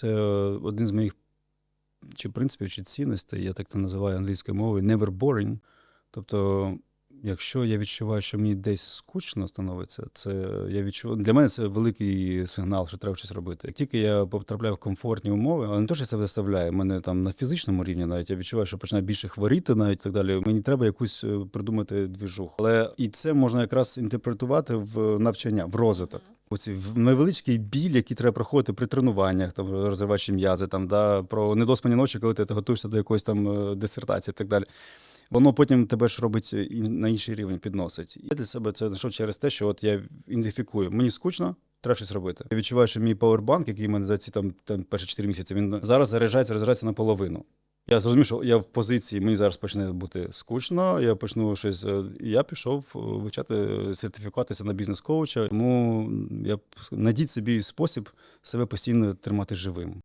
це один з моїх чи принципів, чи цінностей, я так це називаю англійською мовою, never boring. Тобто, якщо я відчуваю, що мені десь скучно становиться, це я відчуваю. Для мене це великий сигнал, що треба щось робити. Як тільки я потрапляю в комфортні умови, але не то, що це виставляє, мене там на фізичному рівні навіть я відчуваю, що починаю більше хворіти, навіть так далі. Мені треба якусь е, придумати двіжуху. Але і це можна якраз інтерпретувати в навчання, в розвиток. Оці невеличкий біль, який треба проходити при тренуваннях, там розривачі м'язи, там да про недоспані ночі, коли ти готуєшся до якоїсь там е, дисертації, і так далі. Воно потім тебе ж робить е, і на інший рівень підносить. Я для себе це знайшов через те, що от я ідентифікую. Мені скучно, треба щось робити. Я відчуваю, що мій пауербанк, який в мене за ці там, там перші 4 місяці, він зараз заряджається, розряджається наполовину. Я зрозумів, що я в позиції, мені зараз почне бути скучно, я почну щось. е, я пішов е, вивчати, сертифікуватися на бізнес-коуча. Тому я знайдіть собі спосіб себе постійно тримати живим.